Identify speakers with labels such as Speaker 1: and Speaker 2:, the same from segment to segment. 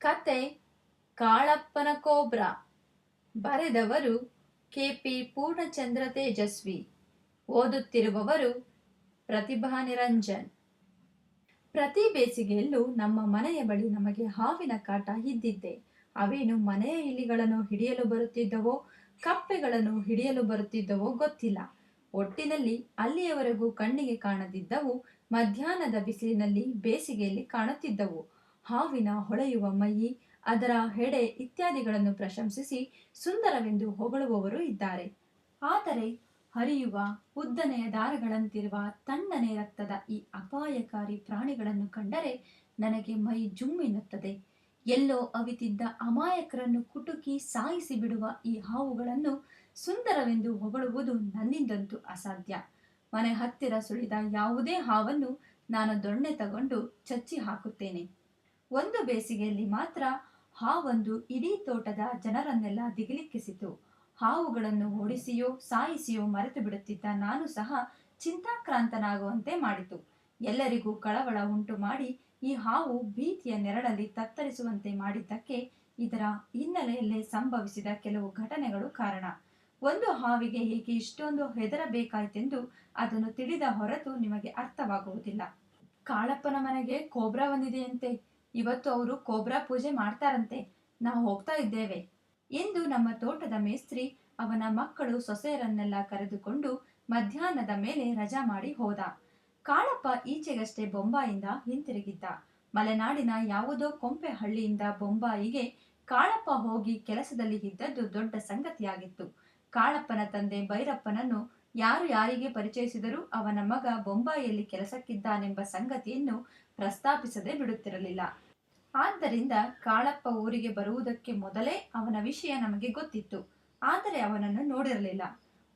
Speaker 1: ಕತೆ ಕಾಳಪ್ಪನ ಕೋಬ್ರಾ. ಬರೆದವರು ಕೆಪಿ ಪೂರ್ಣಚಂದ್ರ ತೇಜಸ್ವಿ. ಓದುತ್ತಿರುವವರು ಪ್ರತಿಭಾ ನಿರಂಜನ್. ಪ್ರತಿ ಬೇಸಿಗೆಯಲ್ಲೂ ನಮ್ಮ ಮನೆಯ ಬಳಿ ನಮಗೆ ಹಾವಿನ ಕಾಟ ಇದ್ದಿದ್ದೆ. ಅವೇನು ಮನೆಯ ಇಲಿಗಳನ್ನು ಹಿಡಿಯಲು ಬರುತ್ತಿದ್ದವೋ, ಕಪ್ಪೆಗಳನ್ನು ಹಿಡಿಯಲು ಬರುತ್ತಿದ್ದವೋ ಗೊತ್ತಿಲ್ಲ. ಒಟ್ಟಿನಲ್ಲಿ ಅಲ್ಲಿಯವರೆಗೂ ಕಣ್ಣಿಗೆ ಕಾಣದಿದ್ದವು, ಮಧ್ಯಾಹ್ನದ ಬಿಸಿಲಿನಲ್ಲಿ ಬೇಸಿಗೆಯಲ್ಲಿ ಕಾಣುತ್ತಿದ್ದವು. ಹಾವಿನ ಹೊಳೆಯುವ ಮೈಯಿ, ಅದರ ಹೆಡೆ ಇತ್ಯಾದಿಗಳನ್ನು ಪ್ರಶಂಸಿಸಿ ಸುಂದರವೆಂದು ಹೊಗಳುವವರು ಇದ್ದಾರೆ. ಆದರೆ ಹರಿಯುವ ಉದ್ದನೆಯ ದಾರಗಳಂತಿರುವ ತಣ್ಣನೆ ರಕ್ತದ ಈ ಅಪಾಯಕಾರಿ ಪ್ರಾಣಿಗಳನ್ನು ಕಂಡರೆ ನನಗೆ ಮೈ ಜುಮ್ಮಿನ್ನುತ್ತದೆ ಎಲ್ಲೋ ಅವಿತಿದ್ದ ಅಮಾಯಕರನ್ನು ಕುಟುಕಿ ಸಾಯಿಸಿ ಬಿಡುವ ಈ ಹಾವುಗಳನ್ನು ಸುಂದರವೆಂದು ಹೊಗಳುವುದು ನನ್ನಿಂದಂತೂ ಅಸಾಧ್ಯ. ಮನೆ ಹತ್ತಿರ ಸುಳಿದ ಯಾವುದೇ ಹಾವನ್ನು ನಾನು ದೊಣ್ಣೆ ತಗೊಂಡು ಚಚ್ಚಿ ಹಾಕುತ್ತೇನೆ. ಒಂದು ಬೇಸಿಗೆಯಲ್ಲಿ ಮಾತ್ರ ಹಾವೊಂದು ಇಡೀ ತೋಟದ ಜನರನ್ನೆಲ್ಲ ದಿಗಿಲಿಕ್ಕಿಸಿತು. ಹಾವುಗಳನ್ನು ಓಡಿಸಿಯೋ, ಸಾಯಿಸಿಯೋ ಮರೆತು ಬಿಡುತ್ತಿದ್ದ ನಾನು ಸಹ ಚಿಂತಾಕ್ರಾಂತನಾಗುವಂತೆ ಮಾಡಿತು. ಎಲ್ಲರಿಗೂ ಕಳವಳ ಉಂಟು ಮಾಡಿ ಈ ಹಾವು ಭೀತಿಯ ನೆರಳಲ್ಲಿ ತತ್ತರಿಸುವಂತೆ ಮಾಡಿದ್ದಕ್ಕೆ ಇದರ ಹಿನ್ನೆಲೆಯಲ್ಲೇ ಸಂಭವಿಸಿದ ಕೆಲವು ಘಟನೆಗಳು ಕಾರಣ. ಒಂದು ಹಾವಿಗೆ ಹೇಗೆ ಇಷ್ಟೊಂದು ಹೆದರಬೇಕಾಯ್ತೆಂದು ಅದನ್ನು ತಿಳಿದ ಹೊರತು ನಿಮಗೆ ಅರ್ಥವಾಗುವುದಿಲ್ಲ. ಕಾಳಪ್ಪನ ಮನೆಗೆ ಕೋಬ್ರಾ ಬಂದಿದೆಯಂತೆ. ಇವತ್ತು ಅವರು ಕೋಬ್ರಾ ಪೂಜೆ ಮಾಡ್ತಾರಂತೆ. ನಾವು ಹೋಗ್ತಾ ಇದ್ದೇವೆ. ಎಂದು ನಮ್ಮ ತೋಟದ ಮೇಸ್ತ್ರಿ ಅವನ ಮಕ್ಕಳು ಸೊಸೆಯರನ್ನೆಲ್ಲ ಕರೆದುಕೊಂಡು ಮಧ್ಯಾಹ್ನದ ಮೇಲೆ ರಜಾ ಮಾಡಿ ಹೋದ. ಕಾಳಪ್ಪ ಈಚೆಗಷ್ಟೇ ಬೊಂಬಾಯಿಂದ ಹಿಂತಿರುಗಿದ್ದ. ಮಲೆನಾಡಿನ ಯಾವುದೋ ಕೊಂಪೆ ಹಳ್ಳಿಯಿಂದ ಬೊಂಬಾಯಿಗೆ ಕಾಳಪ್ಪ ಹೋಗಿ ಕೆಲಸದಲ್ಲಿ ಇದ್ದದ್ದು ದೊಡ್ಡ ಸಂಗತಿಯಾಗಿತ್ತು. ಕಾಳಪ್ಪನ ತಂದೆ ಭೈರಪ್ಪನನ್ನು ಯಾರು ಯಾರಿಗೆ ಪರಿಚಯಿಸಿದರೂ ಅವನ ಮಗ ಬೊಂಬಾಯಿಯಲ್ಲಿ ಕೆಲಸಕ್ಕಿದ್ದಾನೆಂಬ ಸಂಗತಿಯನ್ನು ಪ್ರಸ್ತಾಪಿಸದೆ ಬಿಡುತ್ತಿರಲಿಲ್ಲ. ಆದ್ದರಿಂದ ಕಾಳಪ್ಪ ಊರಿಗೆ ಬರುವುದಕ್ಕೆ ಮೊದಲೇ ಅವನ ವಿಷಯ ನಮಗೆ ಗೊತ್ತಿತ್ತು. ಆದರೆ ಅವನನ್ನು ನೋಡಿರಲಿಲ್ಲ.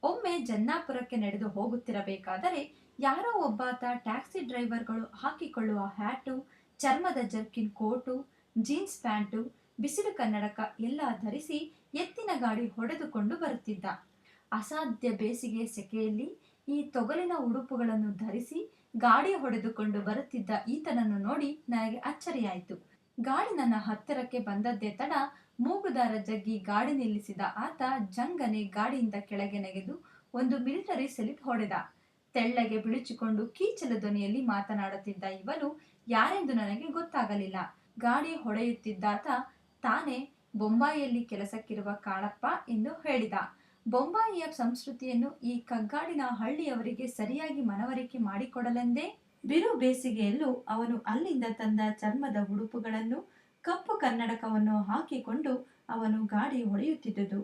Speaker 1: ಒಮ್ಮೆ ಜನ್ನಾಪುರಕ್ಕೆ ನಡೆದು ಹೋಗುತ್ತಿರಬೇಕಾದರೆ ಯಾರೋ ಒಬ್ಬಾತ ಟ್ಯಾಕ್ಸಿ ಡ್ರೈವರ್ಗಳು ಹಾಕಿಕೊಳ್ಳುವ ಹ್ಯಾಟು, ಚರ್ಮದ ಜರ್ಕಿನ್ ಕೋಟು, ಜೀನ್ಸ್ ಪ್ಯಾಂಟು, ಬಿಸಿಲು ಕನ್ನಡಕ ಎಲ್ಲ ಧರಿಸಿ ಎತ್ತಿನ ಗಾಡಿ ಹೊಡೆದುಕೊಂಡು ಬರುತ್ತಿದ್ದ. ಅಸಾಧ್ಯ ಬೇಸಿಗೆ ಸೆಕೆಯಲ್ಲಿ ಈ ತೊಗಲಿನ ಉಡುಪುಗಳನ್ನು ಧರಿಸಿ ಗಾಡಿ ಹೊಡೆದುಕೊಂಡು ಬರುತ್ತಿದ್ದ ಈತನನ್ನು ನೋಡಿ ನನಗೆ ಅಚ್ಚರಿಯಾಯಿತು. ಗಾಡಿ ನನ್ನ ಹತ್ತಿರಕ್ಕೆ ಬಂದದ್ದೇ ತಡ ಮೂಗುದಾರ ಜಗ್ಗಿ ಗಾಡಿ ನಿಲ್ಲಿಸಿದ ಆತ ಜಂಗನೆ ಗಾಡಿಯಿಂದ ಕೆಳಗೆ ನೆಗೆದು ಒಂದು ಮಿಲಿಟರಿ ಸೆಲಿಪ್ ಹೊಡೆದ. ತೆಳ್ಳಗೆ ಬಿಳಿಚಿಕೊಂಡು ಕೀಚಲ ಧ್ವನಿಯಲ್ಲಿ ಮಾತನಾಡುತ್ತಿದ್ದ ಇವನು ಯಾರೆಂದು ನನಗೆ ಗೊತ್ತಾಗಲಿಲ್ಲ. ಗಾಡಿ ಹೊಡೆಯುತ್ತಿದ್ದಾತ ತಾನೇ ಬೊಂಬಾಯಿಯಲ್ಲಿ ಕೆಲಸಕ್ಕಿರುವ ಕಾಳಪ್ಪ ಎಂದು ಹೇಳಿದ. ಬೊಂಬಾಯಿಯ ಸಂಸ್ಕೃತಿಯನ್ನು ಈ ಕಗ್ಗಾಡಿನ ಹಳ್ಳಿಯವರಿಗೆ ಸರಿಯಾಗಿ ಮನವರಿಕೆ ಮಾಡಿಕೊಡಲೆಂದೇ ಬಿರು ಬೇಸಿಗೆಯಲ್ಲೂ ಅವನು ಅಲ್ಲಿಂದ ತಂದ ಚರ್ಮದ ಉಡುಪುಗಳನ್ನು, ಕಪ್ಪು ಕನ್ನಡಕವನ್ನು ಹಾಕಿಕೊಂಡು ಅವನು ಗಾಡಿ ಹೊಡೆಯುತ್ತಿದ್ದುದು.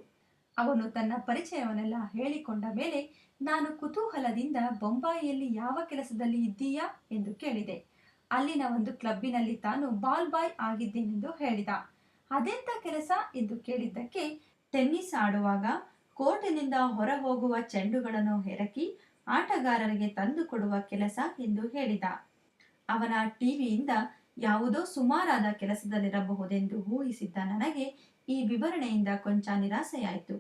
Speaker 1: ಅವನು ತನ್ನ ಪರಿಚಯವನ್ನೆಲ್ಲ ಹೇಳಿಕೊಂಡ ಮೇಲೆ, ನಾನು ಕುತೂಹಲದಿಂದ ಬೊಂಬಾಯಿಯಲ್ಲಿ ಯಾವ ಕೆಲಸದಲ್ಲಿ ಇದ್ದೀಯಾ? ಎಂದು ಕೇಳಿದೆ. ಅಲ್ಲಿನ ಒಂದು ಕ್ಲಬ್ಬಿನಲ್ಲಿ ತಾನು ಬಾಲ್ ಬಾಯ್ ಆಗಿದ್ದೇನೆಂದು ಹೇಳಿದ. ಅದೆಂತ ಕೆಲಸ? ಎಂದು ಕೇಳಿದ್ದಕ್ಕೆ, ಟೆನ್ನಿಸ್ ಆಡುವಾಗ ಕೋರ್ಟಿನಿಂದ ಹೊರ ಹೋಗುವ ಚೆಂಡುಗಳನ್ನು ಹೆರಕಿ ಆಟಗಾರರಿಗೆ ತಂದು ಕೊಡುವ ಕೆಲಸ ಎಂದು ಹೇಳಿದ. ಅವನ ಟಿವಿಯಿಂದ ಯಾವುದೋ ಸುಮಾರಾದ ಕೆಲಸದಲ್ಲಿರಬಹುದೆಂದು ಊಹಿಸಿದ್ದ ನನಗೆ ಈ ವಿವರಣೆಯಿಂದ ಕೊಂಚ ನಿರಾಸೆಯಾಯಿತು.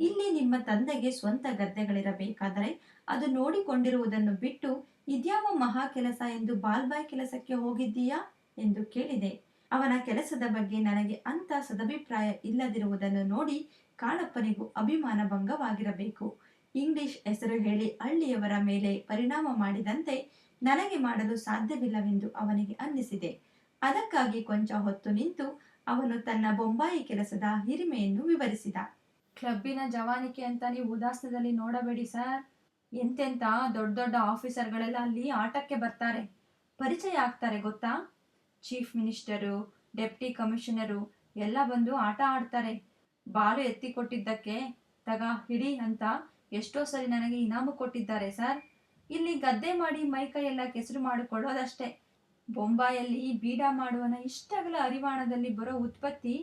Speaker 1: ಇಲ್ಲಿ ನಿಮ್ಮ ತಂದೆಗೆ ಸ್ವಂತ ಗದ್ದೆಗಳಿರಬೇಕಾದರೆ ಅದು ನೋಡಿಕೊಂಡಿರುವುದನ್ನು ಬಿಟ್ಟು ಇದ್ಯಾವ ಮಹಾ ಕೆಲಸ ಎಂದು ಬಾಲ್ಬಾಯ್ ಕೆಲಸಕ್ಕೆ ಹೋಗಿದ್ದೀಯಾ ಎಂದು ಕೇಳಿದೆ. ಅವನ ಕೆಲಸದ ಬಗ್ಗೆ ನನಗೆ ಅಂತ ಸದಭಿಪ್ರಾಯ ಇಲ್ಲದಿರುವುದನ್ನು ನೋಡಿ ಕಾಳಪ್ಪನಿಗೂ ಅಭಿಮಾನ ಭಂಗವಾಗಿರಬೇಕು. ಇಂಗ್ಲಿಷ್ ಹೆಸರು ಹೇಳಿ ಹಳ್ಳಿಯವರ ಮೇಲೆ ಪರಿಣಾಮ ಮಾಡಿದಂತೆ ನನಗೆ ಮಾಡಲು ಸಾಧ್ಯವಿಲ್ಲವೆಂದು ಅವನಿಗೆ ಅನ್ನಿಸಿದೆ. ಅದಕ್ಕಾಗಿ ಕೊಂಚ ಹೊತ್ತು ನಿಂತು ಅವನು ತನ್ನ ಬೊಂಬಾಯಿ ಕೆಲಸದ ಹಿರಿಮೆಯನ್ನು ವಿವರಿಸಿದ. ಕ್ಲಬ್ಬಿನ ಜವಾನಿಕೆ ಅಂತ ನೀವು ಉದಾಸನದಲ್ಲಿ ನೋಡಬೇಡಿ ಸರ್. ಎಂತೆಂತ ದೊಡ್ಡ ದೊಡ್ಡ ಆಫೀಸರ್ಗಳೆಲ್ಲ ಅಲ್ಲಿ ಆಟಕ್ಕೆ ಬರ್ತಾರೆ. ಪರಿಚಯ ಆಗ್ತಾರೆ ಗೊತ್ತಾ? ಚೀಫ್ ಮಿನಿಸ್ಟರು, ಡೆಪ್ಟಿ ಕಮಿಷನರು ಎಲ್ಲ ಬಂದು ಆಟ ಆಡ್ತಾರೆ. ಬಾಲು ಎತ್ತಿ ಕೊಟ್ಟಿದ್ದಕ್ಕೆ ತಗ ಹಿಡಿ ಅಂತ ಎಷ್ಟೋ ಸರಿ ನನಗೆ ಇನಾಮು ಕೊಟ್ಟಿದ್ದಾರೆ, ಸರ್. ಇಲ್ಲಿ ಗದ್ದೆ ಮಾಡಿ ಮೈ ಕೈಯೆಲ್ಲ ಕೆಸರು ಮಾಡಿಕೊಳ್ಳೋದಷ್ಟೇ. ಬೊಂಬಾಯಲ್ಲಿ ಬೀಡ ಮಾಡುವನ ಇಷ್ಟಗಳ ಅರಿವಾಣದಲ್ಲಿ ಬರೋ ಉತ್ಪತ್ತಿ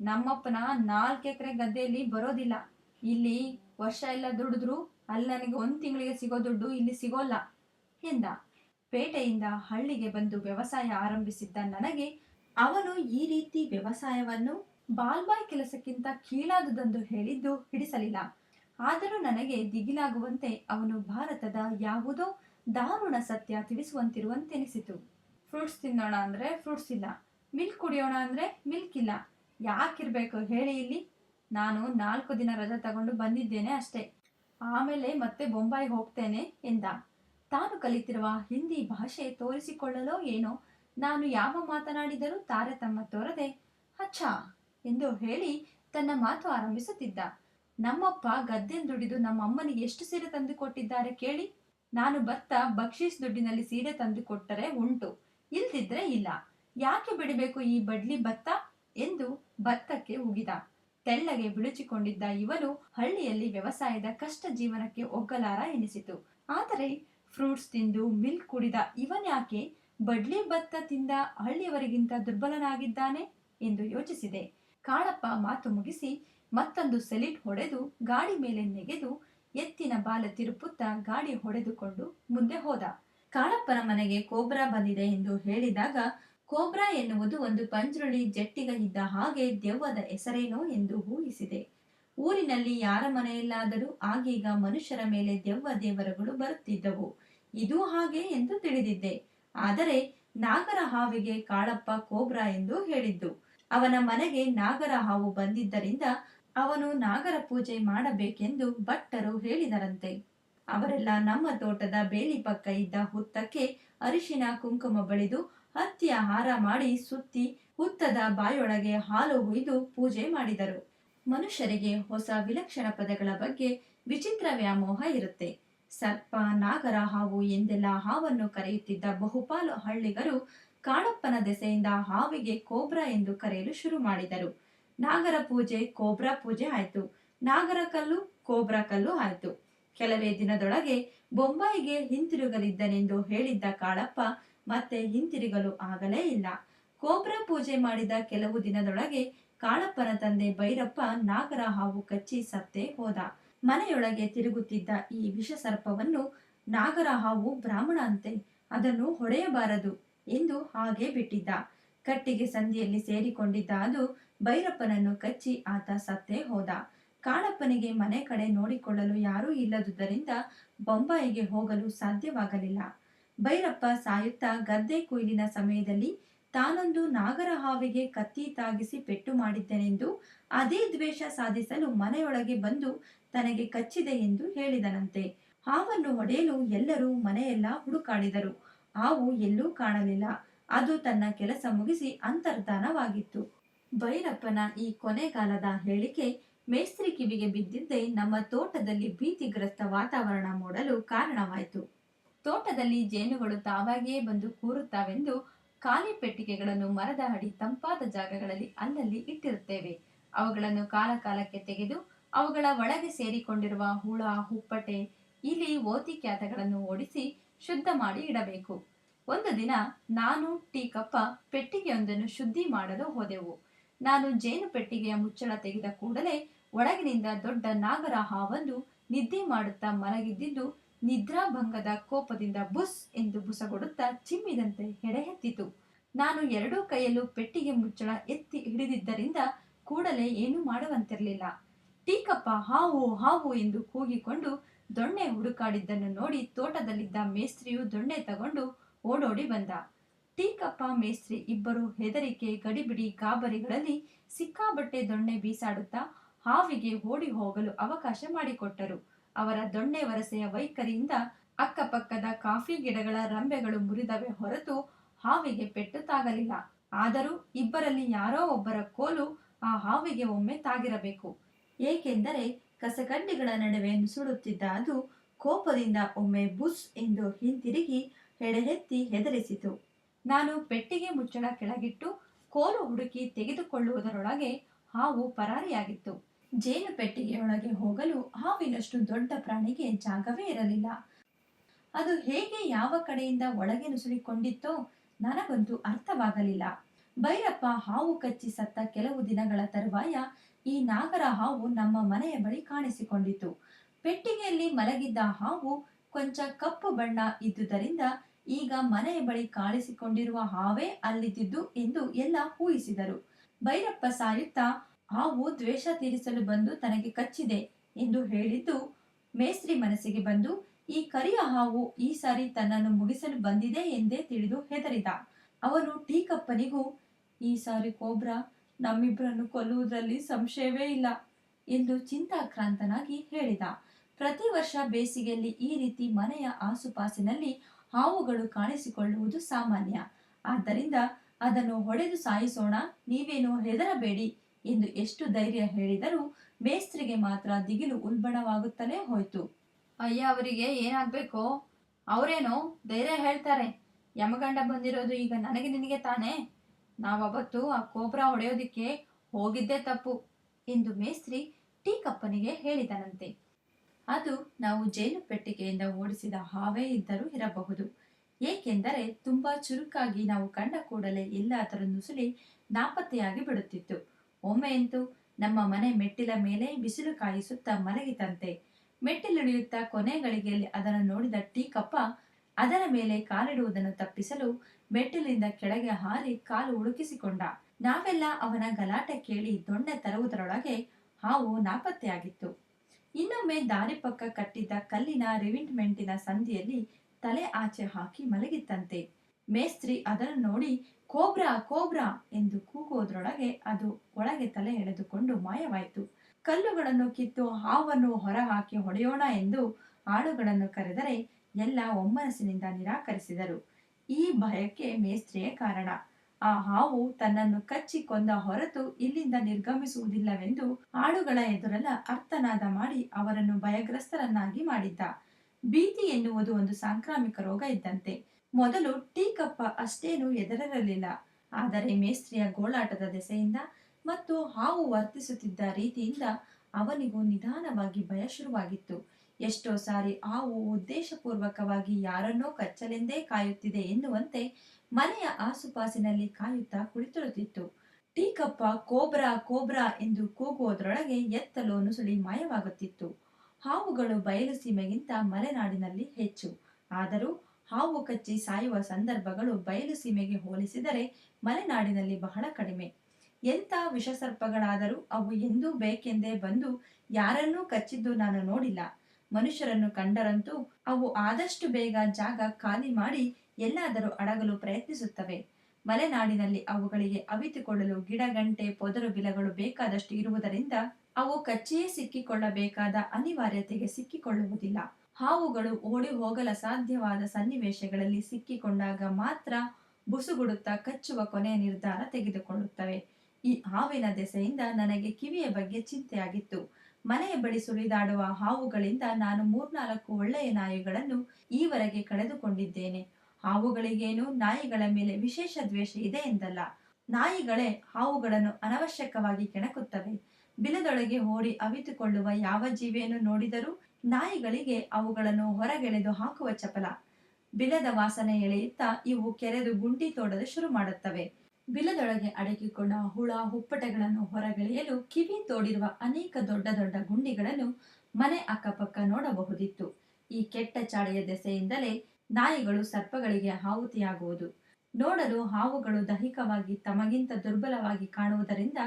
Speaker 1: ನಮ್ಮಪ್ಪನ ನಾಲ್ಕು ಎಕರೆ ಗದ್ದೆಯಲ್ಲಿ ಬರೋದಿಲ್ಲ. ಇಲ್ಲಿ ವರ್ಷ ಎಲ್ಲ ದುಡಿದ್ರು ಅಲ್ಲಿ ನನಗೆ ಒಂದು ತಿಂಗಳಿಗೆ ಸಿಗೋ ದುಡ್ಡು ಇಲ್ಲಿ ಸಿಗೋಲ್ಲ ಎಂದ. ಪೇಟೆಯಿಂದ ಹಳ್ಳಿಗೆ ಬಂದು ವ್ಯವಸಾಯ ಆರಂಭಿಸಿದ್ದ ನನಗೆ ಅವನು ಈ ರೀತಿ ವ್ಯವಸಾಯವನ್ನು ಬಾಲ್ಬಾಯ್ ಕೆಲಸಕ್ಕಿಂತ ಕೀಳಾದುದೆಂದು ಹೇಳಿದ್ದು ಹಿಡಿಸಲಿಲ್ಲ. ಆದರೂ ನನಗೆ ದಿಗಿಲಾಗುವಂತೆ ಅವನು ಭಾರತದ ಯಾವುದೋ ದಾರುಣ ಸತ್ಯ ತಿಳಿಸುವಂತಿರುವಂತೆನಿಸಿತು. ಫ್ರೂಟ್ಸ್ ತಿನ್ನೋಣ ಅಂದ್ರೆ ಫ್ರೂಟ್ಸ್ ಇಲ್ಲ. ಮಿಲ್ಕ್ ಕುಡಿಯೋಣ ಅಂದ್ರೆ ಮಿಲ್ಕ್ ಇಲ್ಲ. ಯಾಕಿರ್ಬೇಕು ಹೇಳಿ ಇಲ್ಲಿ. ನಾನು ನಾಲ್ಕು ದಿನ ರಜೆ ತಗೊಂಡು ಬಂದಿದ್ದೇನೆ ಅಷ್ಟೇ. ಆಮೇಲೆ ಮತ್ತೆ ಬೊಂಬಾಯಿ ಹೋಗ್ತೇನೆ ಎಂದ. ತಾನು ಕಲಿತಿರುವ ಹಿಂದಿ ಭಾಷೆ ತೋರಿಸಿಕೊಳ್ಳಲೋ ಏನೋ. ನಾನು ಯಾವ ಮಾತನಾಡಿದರೂ ತಾರತಮ್ಮ ತೋರದೆ. ಅಚ್ಛಾ ಎಂದು ಹೇಳಿ ತನ್ನ ಮಾತು ಆರಂಭಿಸುತ್ತಿದ್ದ. ನಮ್ಮಪ್ಪ ಗದ್ದೆನ್ ದುಡಿದು ನಮ್ಮ ಅಮ್ಮನಿಗೆ ಎಷ್ಟು ಸೀರೆ ತಂದು ಕೊಟ್ಟಿದ್ದಾರೆ ಕೇಳಿ? ನಾನು ಭತ್ತ, ಬಕ್ಷೀಸ್ ದುಡ್ಡಿನಲ್ಲಿ ಸೀರೆ ತಂದು ಕೊಟ್ಟರೆ ಉಂಟು. ಇಲ್ದಿದ್ರೆ ಇಲ್ಲ. ಯಾಕೆ ಬಿಡಬೇಕು ಈ ಬಡ್ಲಿ ಭತ್ತ? ಎಂದು ಭತ್ತಕ್ಕೆ ಉಗಿದ. ತೆಳ್ಳಗೆ ಬಿಳುಚಿಕೊಂಡಿದ್ದ ಇವನು ಹಳ್ಳಿಯಲ್ಲಿ ವ್ಯವಸಾಯದ ಕಷ್ಟ ಜೀವನಕ್ಕೆ ಒಗ್ಗಲಾರ ಎನಿಸಿತು. ಆದರೆ ಫ್ರೂಟ್ಸ್ ತಿಂದು ಮಿಲ್ಕ್ ಕುಡಿದ ಇವನ್ಯಾಕೆ ಬಡ್ಲಿ ಭತ್ತ ತಿಂದ ಹಳ್ಳಿಯವರಿಗಿಂತ ದುರ್ಬಲನಾಗಿದ್ದಾನೆ? ಎಂದು ಯೋಚಿಸಿದೆ. ಕಾಳಪ್ಪ ಮಾತು ಮುಗಿಸಿ ಮತ್ತೊಂದು ಸೆಲಿಟ್ ಹೊಡೆದು ಗಾಡಿ ಮೇಲೆ ನೆಗೆದು ಎತ್ತಿನ ಬಾಲ ತಿರುಪುತ್ತಾ ಗಾಡಿ ಹೊಡೆದುಕೊಂಡು ಮುಂದೆ ಹೋದ. ಕಾಳಪ್ಪನ ಮನೆಗೆ ಕೋಬ್ರಾ ಬಂದಿದೆ ಎಂದು ಹೇಳಿದಾಗ, ಕೋಬ್ರಾ ಎನ್ನುವುದು ಒಂದು ಪಂಜುರುಳಿ ಜಟ್ಟಿಗ ಇದ್ದ ಹಾಗೆ ದೆವ್ವದ ಹೆಸರೇನೋ ಎಂದು ಊಹಿಸಿದೆ. ಊರಿನಲ್ಲಿ ಯಾರ ಮನೆಯಲ್ಲಾದರೂ ಆಗೀಗ ಮನುಷ್ಯರ ಮೇಲೆ ದೆವ್ವ ದೇವರುಗಳು ಬರುತ್ತಿದ್ದವು. ಇದು ಹಾಗೆ ಎಂದು ತಿಳಿದಿದ್ದೆ. ಆದರೆ ನಾಗರ ಹಾವಿಗೆ ಕಾಳಪ್ಪ ಕೋಬ್ರಾ ಎಂದು ಹೇಳಿದ್ದು ಅವನ ಮನೆಗೆ ನಾಗರ ಹಾವು ಬಂದಿದ್ದರಿಂದ ಅವನು ನಾಗರ ಪೂಜೆ ಮಾಡಬೇಕೆಂದು ಭಟ್ಟರು ಹೇಳಿದರಂತೆ. ಅವರೆಲ್ಲ ನಮ್ಮ ತೋಟದ ಬೇಲಿ ಪಕ್ಕ ಇದ್ದ ಹುತ್ತಕ್ಕೆ ಅರಿಶಿನ ಕುಂಕುಮ ಬಳಿದು ಹತ್ತಿಯ ಹಾರ ಮಾಡಿ ಸುತ್ತಿ ಹುತ್ತದ ಬಾಯೊಳಗೆ ಹಾಲು ಹುಯ್ದು ಪೂಜೆ ಮಾಡಿದರು. ಮನುಷ್ಯರಿಗೆ ಹೊಸ ವಿಲಕ್ಷಣ ಪದಗಳ ಬಗ್ಗೆ ವಿಚಿತ್ರ ವ್ಯಾಮೋಹ ಇರುತ್ತೆ. ಸರ್ಪ, ನಾಗರ ಹಾವು ಎಂದೆಲ್ಲ ಹಾವನ್ನು ಕರೆಯುತ್ತಿದ್ದ ಬಹುಪಾಲು ಹಳ್ಳಿಗರು ಕಾಳಪ್ಪನ ದೆಸೆಯಿಂದ ಹಾವಿಗೆ ಕೋಬ್ರಾ ಎಂದು ಕರೆಯಲು ಶುರು ಮಾಡಿದರು. ನಾಗರ ಪೂಜೆ, ಕೋಬ್ರಾ ಪೂಜೆ ಆಯ್ತು. ನಾಗರ ಕಲ್ಲು, ಕೋಬ್ರಾ ಕಲ್ಲು ಆಯ್ತು. ಕೆಲವೇ ದಿನದೊಳಗೆ ಬೊಂಬಾಯಿಗೆ ಹಿಂತಿರುಗಲಿದ್ದನೆಂದು ಹೇಳಿದ್ದ ಕಾಳಪ್ಪ ಮತ್ತೆ ಹಿಂತಿರುಗಲು ಆಗಲೇ ಇಲ್ಲ. ಕೋಬ್ರಾ ಪೂಜೆ ಮಾಡಿದ ಕೆಲವು ದಿನದೊಳಗೆ ಕಾಳಪ್ಪನ ತಂದೆ ಭೈರಪ್ಪ ನಾಗರ ಹಾವು ಕಚ್ಚಿ ಸತ್ತೇ ಹೋದ. ಮನೆಯೊಳಗೆ ತಿರುಗುತ್ತಿದ್ದ ಈ ವಿಷಸರ್ಪವನ್ನು ನಾಗರ ಹಾವು ಬ್ರಾಹ್ಮಣ ಅಂತೆ ಅದನ್ನು ಹೊಡೆಯಬಾರದು. ಎಂದು ಹಾಗೆ ಬಿಟ್ಟಿದ್ದ. ಕಟ್ಟಿಗೆ ಸಂದಿಯಲ್ಲಿ ಸೇರಿಕೊಂಡಿದ್ದ ಅದು ಭೈರಪ್ಪನನ್ನು ಕಚ್ಚಿ ಆತ ಸತ್ತೇ ಹೋದ. ಕಾಳಪ್ಪನಿಗೆ ಮನೆ ಕಡೆ ನೋಡಿಕೊಳ್ಳಲು ಯಾರೂ ಇಲ್ಲದುದರಿಂದ ಬೊಂಬಾಯಿಗೆ ಹೋಗಲು ಸಾಧ್ಯವಾಗಲಿಲ್ಲ. ಭೈರಪ್ಪ ಸಾಯುತ್ತಾ ಗದ್ದೆ ಕೊಯ್ಲಿನ ಸಮಯದಲ್ಲಿ ತಾನೊಂದು ನಾಗರ ಹಾವಿಗೆ ಕತ್ತಿ ತಾಗಿಸಿ ಪೆಟ್ಟು ಮಾಡಿದ್ದೆನೆಂದು ಅದೇ ದ್ವೇಷ ಸಾಧಿಸಲು ಮನೆಯೊಳಗೆ ಬಂದು ತನಗೆ ಕಚ್ಚಿದೆ ಎಂದು ಹೇಳಿದನಂತೆ. ಹಾವನ್ನು ಹೊಡೆಯಲು ಎಲ್ಲರೂ ಮನೆಯೆಲ್ಲ ಹುಡುಕಾಡಿದರು. ಹಾವು ಎಲ್ಲೂ ಕಾಣಲಿಲ್ಲ. ಅದು ತನ್ನ ಕೆಲಸ ಮುಗಿಸಿ ಅಂತರ್ಧಾನವಾಗಿತ್ತು. ಭೈರಪ್ಪನ ಈ ಕೊನೆಗಾಲದ ಹೇಳಿಕೆ ಮೇಸ್ತ್ರಿ ಕಿವಿಗೆ ಬಿದ್ದಿದ್ದೇ ನಮ್ಮ ತೋಟದಲ್ಲಿ ಭೀತಿಗ್ರಸ್ತ ವಾತಾವರಣ ಮೂಡಲು ಕಾರಣವಾಯಿತು. ತೋಟದಲ್ಲಿ ಜೇನುಗಳು ತಾವಾಗಿಯೇ ಬಂದು ಕೂರುತ್ತವೆಂದು ಖಾಲಿ ಪೆಟ್ಟಿಗೆಗಳನ್ನು ಮರದ ಅಡಿ ತಂಪಾದ ಜಾಗಗಳಲ್ಲಿ ಅಲ್ಲಲ್ಲಿ ಇಟ್ಟಿರುತ್ತೇವೆ. ಅವುಗಳನ್ನು ಕಾಲ ಕಾಲಕ್ಕೆ ತೆಗೆದು ಅವುಗಳ ಒಳಗೆ ಸೇರಿಕೊಂಡಿರುವ ಹುಳ, ಹುಪ್ಪಟೆ, ಇಲಿ ಓತಿಕ್ಯಾತಗಳನ್ನು ಓಡಿಸಿ ಶುದ್ಧ ಮಾಡಿ ಇಡಬೇಕು. ಒಂದು ದಿನ ನಾನು ಟೀಕಪ್ಪ ಪೆಟ್ಟಿಗೆಯೊಂದನ್ನು ಶುದ್ಧಿ ಮಾಡಲು ಹೋದೆವು. ನಾನು ಜೇನು ಪೆಟ್ಟಿಗೆಯ ಮುಚ್ಚಳ ತೆಗೆದ ಕೂಡಲೇ ಒಳಗಿನಿಂದ ದೊಡ್ಡ ನಾಗರ ಹಾವೊಂದು ನಿದ್ದೆ ಮಾಡುತ್ತಾ ಮಲಗಿದ್ದಿದ್ದು ನಿದ್ರಾಭಂಗದ ಕೋಪದಿಂದ ಬುಸ್ ಎಂದು ಬುಸಗೊಡುತ್ತಾ ಚಿಮ್ಮಿದಂತೆ ಹೆಡೆ ಎತ್ತಿತು ನಾನು ಎರಡೂ ಕೈಯಲ್ಲೂ ಪೆಟ್ಟಿಗೆ ಮುಚ್ಚಳ ಎತ್ತಿ ಹಿಡಿದಿದ್ದರಿಂದ ಕೂಡಲೇ ಏನೂ ಮಾಡುವಂತಿರಲಿಲ್ಲ. ಟೀಕಪ್ಪ ಹಾವು ಹಾವು ಎಂದು ಕೂಗಿಕೊಂಡು ದೊಣ್ಣೆ ಹುಡುಕಾಡಿದ್ದನ್ನು ನೋಡಿ ತೋಟದಲ್ಲಿದ್ದ ಮೇಸ್ತ್ರಿಯು ದೊಣ್ಣೆ ತಗೊಂಡು ಓಡೋಡಿ ಬಂದ. ಟೀಕಪ್ಪ ಮೇಸ್ತ್ರಿ ಇಬ್ಬರು ಹೆದರಿಕೆ, ಗಡಿಬಿಡಿ, ಗಾಬರಿಗಳಲ್ಲಿ ಸಿಕ್ಕಾಬಟ್ಟೆ ದೊಣ್ಣೆ ಬೀಸಾಡುತ್ತಾ ಹಾವಿಗೆ ಓಡಿ ಹೋಗಲು ಅವಕಾಶ ಮಾಡಿಕೊಟ್ಟರು. ಅವರ ದೊಣ್ಣೆ ವರಸೆಯ ವೈಖರಿಯಿಂದ ಅಕ್ಕಪಕ್ಕದ ಕಾಫಿ ಗಿಡಗಳ ರಂಬೆಗಳು ಮುರಿದವೆ ಹೊರತು ಹಾವಿಗೆ ಪೆಟ್ಟು ತಾಗಲಿಲ್ಲ ಆದರೂ ಇಬ್ಬರಲ್ಲಿ ಯಾರೋ ಒಬ್ಬರ ಕೋಲು ಆ ಹಾವಿಗೆ ಒಮ್ಮೆ ತಾಗಿರಬೇಕು. ಏಕೆಂದರೆ ಕಸಗಡ್ಡೆಗಳ ನಡುವೆ ನುಸುಳುತ್ತಿದ್ದ ಅದು ಕೋಪದಿಂದ ಒಮ್ಮೆ ಬುಸ್ ಎಂದು ಹಿಂತಿರುಗಿ ಎಡೆಹೆತ್ತಿ ಹೆದರಿಸಿತು. ನಾನು ಪೆಟ್ಟಿಗೆ ಮುಚ್ಚಳ ಕೆಳಗಿಟ್ಟು ಕೋಲು ಹುಡುಕಿ ತೆಗೆದುಕೊಳ್ಳುವುದರೊಳಗೆ ಹಾವು ಪರಾರಿಯಾಗಿತ್ತು. ಜೇನು ಪೆಟ್ಟಿಗೆಯೊಳಗೆ ಹೋಗಲು ಹಾವಿನಷ್ಟು ದೊಡ್ಡ ಪ್ರಾಣಿಗೆ ಜಾಗವೇ ಇರಲಿಲ್ಲ. ಅದು ಹೇಗೆ ಯಾವ ಕಡೆಯಿಂದ ಒಳಗೆ ನುಸುಳಿಕೊಂಡಿತ್ತೋ ನನಗಂತೂ ಅರ್ಥವಾಗಲಿಲ್ಲ. ಭೈರಪ್ಪ ಹಾವು ಕಚ್ಚಿ ಸತ್ತ ಕೆಲವು ದಿನಗಳ ತರುವಾಯ ಈ ನಾಗರ ಹಾವು ನಮ್ಮ ಮನೆಯ ಬಳಿ ಕಾಣಿಸಿಕೊಂಡಿತು. ಪೆಟ್ಟಿಗೆಯಲ್ಲಿ ಮಲಗಿದ್ದ ಹಾವು ಕೊಂಚ ಕಪ್ಪು ಬಣ್ಣ ಇದ್ದುದರಿಂದ ಈಗ ಮನೆಯ ಬಳಿ ಕಾಣಿಸಿಕೊಂಡಿರುವ ಹಾವೇ ಅಲ್ಲಿದ್ದಿದ್ದು ಎಂದು ಎಲ್ಲ ಊಹಿಸಿದರು. ಭೈರಪ್ಪ ಸಾಯುತ್ತ, ಹಾವು ದ್ವೇಷ ತೀರಿಸಲು ಬಂದು ತನಗೆ ಕಚ್ಚಿದೆ ಎಂದು ಹೇಳಿದ್ದು ಮೇಸ್ತ್ರಿ ಮನಸ್ಸಿಗೆ ಬಂದು, ಈ ಕರಿಯ ಹಾವು ಈ ಸಾರಿ ತನ್ನನ್ನು ಮುಗಿಸಲು ಬಂದಿದೆ ಎಂದೇ ತಿಳಿದು ಹೆದರಿದ. ಅವನು ಟೀಕಪ್ಪನಿಗೂ, ಈ ಸಾರಿ ಕೋಬ್ರಾ ನಮ್ಮಿಬ್ಬರನ್ನು ಕೊಲ್ಲುವುದರಲ್ಲಿ ಸಂಶಯವೇ ಇಲ್ಲ ಎಂದು ಚಿಂತಾಕ್ರಾಂತನಾಗಿ ಹೇಳಿದ. ಪ್ರತಿ ವರ್ಷ ಬೇಸಿಗೆಯಲ್ಲಿ ಈ ರೀತಿ ಮನೆಯ ಆಸುಪಾಸಿನಲ್ಲಿ ಹಾವುಗಳು ಕಾಣಿಸಿಕೊಳ್ಳುವುದು ಸಾಮಾನ್ಯ. ಆದ್ದರಿಂದ ಅದನ್ನು ಹೊಡೆದು ಸಾಯಿಸೋಣ, ನೀವೇನು ಹೆದರಬೇಡಿ ಎಂದು ಎಷ್ಟು ಧೈರ್ಯ ಹೇಳಿದರೂ ಮೇಸ್ತ್ರಿಗೆ ಮಾತ್ರ ದಿಗಿಲು ಉಲ್ಬಣವಾಗುತ್ತಲೇ ಹೋಯ್ತು. ಅಯ್ಯ, ಅವರಿಗೆ ಏನಾಗ್ಬೇಕು? ಅವರೇನೋ ಧೈರ್ಯ ಹೇಳ್ತಾರೆ. ಯಮಗಂಡ ಬಂದಿರೋದು ಈಗ ನನಗೆ ನಿನಗೆ ತಾನೇ? ನಾವವತ್ತು ಆ ಕೋಬ್ರಾ ಹೊಡೆಯೋದಿಕ್ಕೆ ಹೋಗಿದ್ದೇ ತಪ್ಪು ಎಂದು ಮೇಸ್ತ್ರಿ ಟೀಕಪ್ಪನಿಗೆ ಹೇಳಿದನಂತೆ. ಅದು ನಾವು ಜೈಲು ಪೆಟ್ಟಿಗೆಯಿಂದ ಓಡಿಸಿದ ಹಾವೇ ಇದ್ದರೂ ಇರಬಹುದು. ಏಕೆಂದರೆ ತುಂಬಾ ಚುರುಕಾಗಿ ನಾವು ಕಂಡ ಕೂಡಲೇ ಎಲ್ಲಾದರೂ ನುಸುಳಿ ನಾಪತ್ತೆಯಾಗಿ ಬಿಡುತ್ತಿತ್ತು. ಒಮ್ಮೆಯಂತೂ ನಮ್ಮ ಮನೆ ಮೆಟ್ಟಿಲ ಮೇಲೆ ಬಿಸಿಲು ಕಾಯಿಸುತ್ತಾ ಮಲಗಿತಂತೆ. ಮೆಟ್ಟಿಲಿಳಿಯುತ್ತಾ ಕೊನೆಗಳಿಗೆಯಲ್ಲಿ ಅದನ್ನು ನೋಡಿದ ಟೀಕಪ್ಪ ಅದರ ಮೇಲೆ ಕಾಲಿಡುವುದನ್ನು ತಪ್ಪಿಸಲು ಮೆಟ್ಟಿಲಿಂದ ಕೆಳಗೆ ಹಾರಿ ಕಾಲು ಉಳುಕಿಸಿಕೊಂಡ ನಾವೆಲ್ಲ ಅವನ ಗಲಾಟೆ ಕೇಳಿ ದೊಣ್ಣೆ ತರುವುದರೊಳಗೆ ಹಾವು ನಾಪತ್ತೆಯಾಗಿತ್ತು. ಇನ್ನೊಮ್ಮೆ ದಾರಿ ಪಕ್ಕ ಕಟ್ಟಿದ್ದ ಕಲ್ಲಿನ ರಿವಿಂಟ್ಮೆಂಟಿನ ಸಂದಿಯಲ್ಲಿ ತಲೆ ಆಚೆ ಹಾಕಿ ಮಲಗಿತ್ತಂತೆ. ಮೇಸ್ತ್ರಿ ಅದನ್ನು ನೋಡಿ, ಕೋಬ್ರಾ ಕೋಬ್ರಾ ಎಂದು ಕೂಗುವುದರೊಳಗೆ ಅದು ಒಳಗೆ ತಲೆ ಎಳೆದುಕೊಂಡು ಮಾಯವಾಯಿತು. ಕಲ್ಲುಗಳನ್ನು ಕಿತ್ತು ಹಾವನ್ನು ಹೊರಹಾಕಿ ಹೊಡೆಯೋಣ ಎಂದು ಆಳುಗಳನ್ನು ಕರೆದರೆ ಎಲ್ಲ ಒಮ್ಮನಸ್ಸಿನಿಂದ ನಿರಾಕರಿಸಿದರು. ಈ ಭಯಕ್ಕೆ ಮೇಸ್ತ್ರಿಯೇ ಕಾರಣ. ಆ ಹಾವು ತನ್ನನ್ನು ಕಚ್ಚಿ ಕೊಂದ ಹೊರತು ಇಲ್ಲಿಂದ ನಿರ್ಗಮಿಸುವುದಿಲ್ಲವೆಂದು ಆಡುಗಳ ಎದುರಲ್ಲ ಅರ್ಥನಾದ ಮಾಡಿ ಅವರನ್ನು ಭಯಗ್ರಸ್ತರನ್ನಾಗಿ ಮಾಡಿದ್ದ. ಭೀತಿ ಎನ್ನುವುದು ಒಂದು ಸಾಂಕ್ರಾಮಿಕ ರೋಗ ಇದ್ದಂತೆ. ಮೊದಲು ಟೀಕಪ್ಪ ಅಷ್ಟೇನು ಎದರಲಿಲ್ಲ ಆದರೆ ಮೇಸ್ತ್ರಿಯ ಗೋಳಾಟದ ದೆಸೆಯಿಂದ ಮತ್ತು ಹಾವು ವರ್ತಿಸುತ್ತಿದ್ದ ರೀತಿಯಿಂದ ಅವನಿಗೂ ನಿಧಾನವಾಗಿ ಭಯ ಶುರುವಾಗಿತ್ತು. ಎಷ್ಟೋ ಸಾರಿ ಹಾವು ಉದ್ದೇಶಪೂರ್ವಕವಾಗಿ ಯಾರನ್ನೋ ಕಚ್ಚಲೆಂದೇ ಕಾಯುತ್ತಿದೆ ಎನ್ನುವಂತೆ ಮನೆಯ ಆಸುಪಾಸಿನಲ್ಲಿ ಕಾಯುತ್ತಾ ಕುಳಿತಿರುತ್ತಿತ್ತು ಟೀಕಪ್ಪ ಕೋಬ್ರಾ ಕೋಬ್ರಾ ಎಂದು ಕೂಗುವುದರೊಳಗೆ ಎತ್ತಲು ನುಸುಳಿ ಮಾಯವಾಗುತ್ತಿತ್ತು. ಹಾವುಗಳು ಬಯಲು ಸೀಮೆಗಿಂತ ಮಲೆನಾಡಿನಲ್ಲಿ ಹೆಚ್ಚು. ಆದರೂ ಹಾವು ಕಚ್ಚಿ ಸಾಯುವ ಸಂದರ್ಭಗಳು ಬಯಲು ಸೀಮೆಗೆ ಹೋಲಿಸಿದರೆ ಮಲೆನಾಡಿನಲ್ಲಿ ಬಹಳ ಕಡಿಮೆ. ಎಂಥ ವಿಷಸರ್ಪಗಳಾದರೂ ಅವು ಎಂದೂ ಬೇಕೆಂದೇ ಬಂದು ಯಾರನ್ನೂ ಕಚ್ಚಿದ್ದು ನಾನು ನೋಡಿಲ್ಲ. ಮನುಷ್ಯರನ್ನು ಕಂಡರಂತೂ ಅವು ಆದಷ್ಟು ಬೇಗ ಜಾಗ ಖಾಲಿ ಮಾಡಿ ಎಲ್ಲಾದರೂ ಅಡಗಲು ಪ್ರಯತ್ನಿಸುತ್ತವೆ. ಮಲೆನಾಡಿನಲ್ಲಿ ಅವುಗಳಿಗೆ ಅವಿತುಕೊಳ್ಳಲು ಗಿಡಗಂಟೆ ಪೊದರು, ಬಿಲಗಳು ಬೇಕಾದಷ್ಟು ಇರುವುದರಿಂದ ಅವು ಕಚ್ಚಿಯೇ ಸಿಕ್ಕಿಕೊಳ್ಳಬೇಕಾದ ಅನಿವಾರ್ಯತೆಗೆ ಸಿಕ್ಕಿಕೊಳ್ಳುವುದಿಲ್ಲ. ಹಾವುಗಳು ಓಡಿ ಹೋಗಲ ಸಾಧ್ಯವಾದ ಸನ್ನಿವೇಶಗಳಲ್ಲಿ ಸಿಕ್ಕಿಕೊಂಡಾಗ ಮಾತ್ರ ಬುಸುಗುಡುತ್ತಾ ಕಚ್ಚುವ ಕೊನೆಯ ನಿರ್ಧಾರ ತೆಗೆದುಕೊಳ್ಳುತ್ತವೆ. ಈ ಹಾವಿನ ದೆಸೆಯಿಂದ ನನಗೆ ಕಿವಿಯ ಬಗ್ಗೆ ಚಿಂತೆಯಾಗಿತ್ತು. ಮನೆಯ ಬಳಿ ಸುಳಿದಾಡುವ ಹಾವುಗಳಿಂದ ನಾನು ಮೂರ್ನಾಲ್ಕು ಒಳ್ಳೆಯ ನಾಯಿಗಳನ್ನು ಈವರೆಗೆ ಕಳೆದುಕೊಂಡಿದ್ದೇನೆ. ಹಾವುಗಳಿಗೇನು ನಾಯಿಗಳ ಮೇಲೆ ವಿಶೇಷ ದ್ವೇಷ ಇದೆ ಎಂದಲ್ಲ. ನಾಯಿಗಳೇ ಹಾವುಗಳನ್ನು ಅನವಶ್ಯಕವಾಗಿ ಕೆಣಕುತ್ತವೆ. ಬಿಲದೊಳಗೆ ಓಡಿ ಅವಿತುಕೊಳ್ಳುವ ಯಾವ ಜೀವಿಯನ್ನು ನೋಡಿದರೂ ನಾಯಿಗಳಿಗೆ ಅವುಗಳನ್ನು ಹೊರಗೆಳೆದು ಹಾಕುವ ಚಪಲ. ಬಿಲದ ವಾಸನೆ ಎಳೆಯುತ್ತಾ ಇವು ಕೆರೆದು ಗುಂಡಿ ತೋಡಲು ಶುರು ಮಾಡುತ್ತವೆ. ಬಿಲದೊಳಗೆ ಅಡಗಿಕೊಂಡ ಹುಳ ಹುಪ್ಪಟೆಗಳನ್ನು ಹೊರಗೆಳೆಯಲು ಕಿವಿ ತೋಡಿರುವ ಅನೇಕ ದೊಡ್ಡ ದೊಡ್ಡ ಗುಂಡಿಗಳನ್ನು ಮನೆ ಅಕ್ಕಪಕ್ಕ ನೋಡಬಹುದಿತ್ತು. ಈ ಕೆಟ್ಟ ಚಾಳೆಯ ದೆಸೆಯಿಂದಲೇ ನಾಯಿಗಳು ಸರ್ಪಗಳಿಗೆ ಆಹುತಿಯಾಗುವುದು. ನೋಡಲು ಹಾವುಗಳು ದೈಹಿಕವಾಗಿ ತಮಗಿಂತ ದುರ್ಬಲವಾಗಿ ಕಾಣುವುದರಿಂದ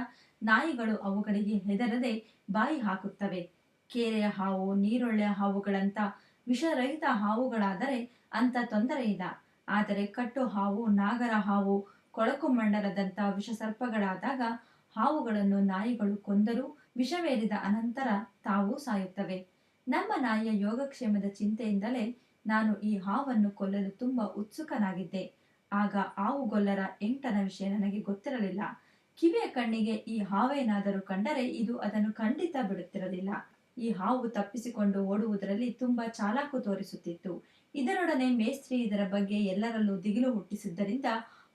Speaker 1: ನಾಯಿಗಳು ಅವುಗಳಿಗೆ ಹೆದರದೆ ಬಾಯಿ ಹಾಕುತ್ತವೆ. ಕೆರೆಯ ಹಾವು, ನೀರೊಳ್ಳೆಯ ಹಾವುಗಳಂತ ವಿಷರಹಿತ ಹಾವುಗಳಾದರೆ ಅಂತ ತೊಂದರೆ ಇಲ್ಲ. ಆದರೆ ಕಟ್ಟು ಹಾವು, ನಾಗರ ಹಾವು ಕೊಳಕು ಮಂಡಲದಂತ ವಿಷಸರ್ಪಗಳಾದಾಗ ಹಾವುಗಳನ್ನು ನಾಯಿಗಳು ಕೊಂದರೂ ವಿಷವೇರಿದ ಅನಂತರ ತಾವು ಸಾಯುತ್ತವೆ. ನಮ್ಮ ನಾಯಿಯ ಯೋಗಕ್ಷೇಮದ ಚಿಂತೆಯಿಂದಲೇ ನಾನು ಈ ಹಾವನ್ನು ಕೊಲ್ಲಲು ತುಂಬಾ ಉತ್ಸುಕನಾಗಿದ್ದೆ. ಆಗ ಹಾವುಗೊಲ್ಲರ ಎಂಟನ ವಿಷಯ ನನಗೆ ಗೊತ್ತಿರಲಿಲ್ಲ. ಕಿವಿಯ ಕಣ್ಣಿಗೆ ಈ ಹಾವೇನಾದರೂ ಕಂಡರೆ ಇದು ಅದನ್ನು ಖಂಡಿತ ಬಿಡುತ್ತಿರಲಿಲ್ಲ. ಈ ಹಾವು ತಪ್ಪಿಸಿಕೊಂಡು ಓಡುವುದರಲ್ಲಿ ತುಂಬಾ ಚಾಲಾಕು ತೋರಿಸುತ್ತಿತ್ತು. ಇದರೊಡನೆ ಮೇಸ್ತ್ರಿ ಇದರ ಬಗ್ಗೆ ಎಲ್ಲರಲ್ಲೂ ದಿಗಿಲು ಹುಟ್ಟಿಸಿದ್ದರಿಂದ